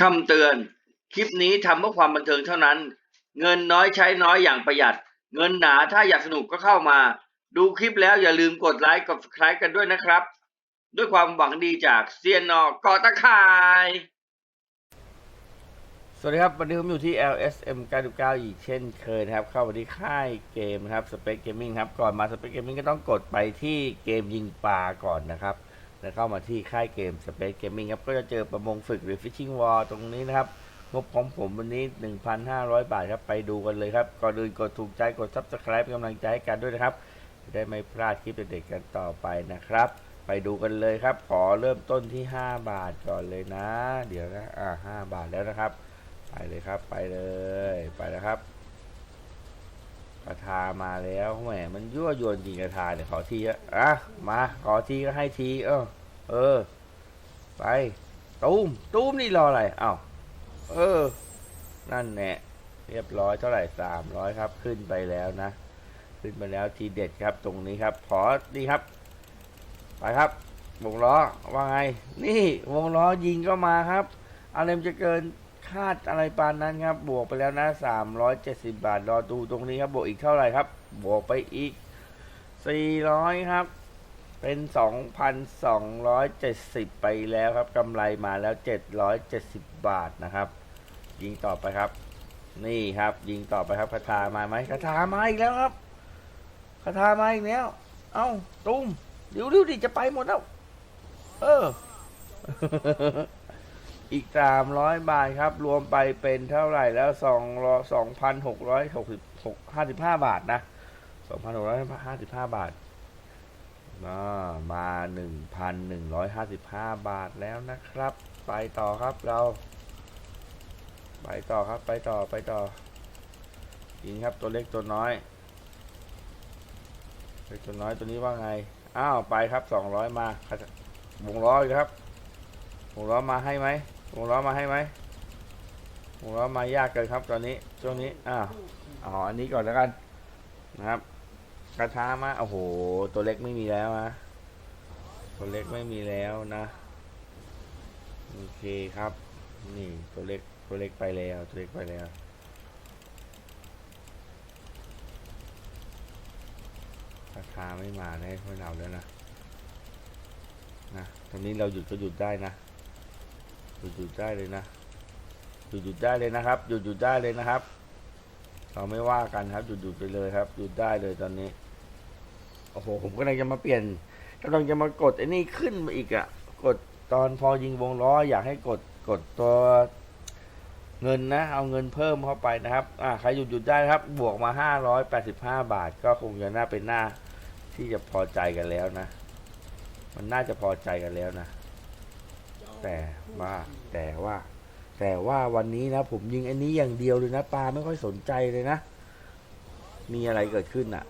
คำเตือน คลิปนี้ทำเพื่อความบันเทิงเท่านั้น เงินน้อยใช้น้อยอย่างประหยัด เงินหนาถ้าอยากสนุกก็เข้ามา ดูคลิปแล้วอย่าลืมกดไลค์กด subscribe กันด้วยนะครับ ด้วยความหวังดีจากเซียนนอกอตะข่าย สวัสดีครับ วันนี้ผมอยู่ที่ LSM 99อีกเช่นเคยนะครับ เข้ามาที่ค่ายเกมนะครับ Space Gaming ครับ ก่อนมา Space Gaming ก็ต้องกดไปที่เกมยิงปลาก่อนนะครับ แล้วเข้ามาที่ค่ายเกม Space Gaming ครับ ก็จะเจอประมงฝึกหรือ Fishing War ตรงนี้นะครับ งบของผมวันนี้ 1,500 บาทครับ ไปดูกันเลยครับ ก่อนอื่นกดถูกใจ กด Subscribe เป็นกำลังใจให้กันด้วยนะครับ จะได้ไม่พลาดคลิปเด็ดๆกันต่อไปนะครับ ไปดูกันเลยครับ ขอเริ่มต้นที่ 5 บาทก่อนเลยนะ เดี๋ยวนะ อ่า5บาทแล้วนะครับ ไปเลยครับ ไปเลย ไปแล้วครับ กระทามาแล้วแหมมันยั่วยวนจริงกระทาเนี่ยขอทีอะอะมาขอทีก็ให้ทีเออ เออ ไปตูมตูมนี่รออะไรอ้าวเออ นั่นแหละเรียบร้อยเท่าไหร่สามร้อยครับ ขึ้นไปแล้วนะขึ้นไปแล้วทีเด็ดครับ ตรงนี้ครับขอดีครับ ไปครับ วงล้อว่าไง นี่ วงล้อยิงก็มาครับอะไรมันจะเกิน คาดอะไรปานนั้นครับ บวกไปแล้วนะ 370 บาท รอดูตรงนี้ครับ บวกอีกเท่าไหร่ครับ บวกไปอีก 400 ครับ เป็น 2,270 ไปแล้วครับกำไรมาแล้ว 770 บาทนะครับ ยิงต่อไปครับ นี่ครับ ยิงต่อไปครับคาถามาไหมคาถามาอีกแล้วครับคาถามาอีกแล้ว เอ้าตุ้มเดี๋ยวดิจะไปหมดแล้ว เออ อีกสามร้อยบาทครับ รวมไปเป็นเท่าไหร่แล้วสองร้อยสองพันหกร้อยหกสิบห้าสิบห้าบาทนะสองพันหกร้อยห้าสิบห้าบาทมาหนึ่งพันหนึ่งร้อยห้าสิบห้าบาทแล้วนะครับ ไปต่อครับเรา ไปต่อครับไปต่อไปต่อยิงครับตัวเล็กตัวน้อยเล็กตัวน้อยตัวนี้ว่าไง อ้าว ไปครับสองร้อยมา วงล้ออีกครับวงล้อมาให้ไหม วงล้อมาให้ไหมวงล้อมายากเกินครับ ตอนนี้ช่วงนี้อ้าวอ๋ออันนี้ก่อนแล้วกันนะครับ กระทามาโอ้โห ตัวเล็กไม่มีแล้วนะตัวเล็กไม่มีแล้วนะโอเคครับ นี่ตัวเล็กตัวเล็กไปแล้วตัวเล็กไปแล้วราคาไม่มาได้ให้เราแล้วนะนะตอนนี้เราหยุดก็หยุดได้นะ หยุดหยุดได้เลยนะหยุดหยุดได้เลยนะครับหยุดหยุดได้เลยนะครับ เราไม่ว่ากันครับหยุดหยุดไปเลยครับหยุดได้เลยตอนนี้โอ้โหผมก็เลยจะมาเปลี่ยนกำลังจะมากดไอ้นี่ขึ้นมาอีกอะกดตอนพอยิงวงล้ออยากให้กดกดตัวเงินนะ เอาเงินเพิ่มเข้าไปนะครับ อ่าใครหยุดหยุดได้ครับ บวกมาห้าร้อยแปดสิบห้าบาท ก็คงจะน่าเป็นหน้าที่จะพอใจกันแล้วนะ มันน่าจะพอใจกันแล้วนะ แต่ว่าแต่ว่า แต่ว่าวันนี้นะ ผมยิงอันนี้อย่างเดียวเลยนะปาไม่ค่อยสนใจเลยนะ มีอะไรเกิดขึ้นอะ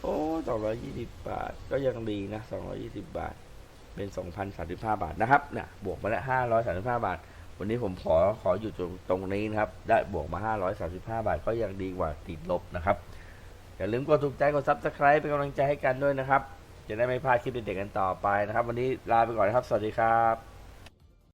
โอ้สองร้อยี่สิบบาท ก็ยังดีนะสองร้อยี่สิบาท เป็นสองพันสามสิบห้าบาทนะครับเนี่ยบวกมาแล้วห้าร้อยสามสิบห้าบาท วันนี้ผมขอขออยู่ตรงตรงนี้นะครับ ได้บวกมาห้าร้อยสามสิบห้าบาท ก็ยังดีกว่าติดลบนะครับอย่าลืมกดถูกใจกดซับสไคร b e เป็นกำลังใจให้กันด้วยนะครับ จะได้ไม่พลาดคลิปเด็ดๆกันต่อไปนะครับ วันนี้ลาไปก่อนนะครับ สวัสดีครับ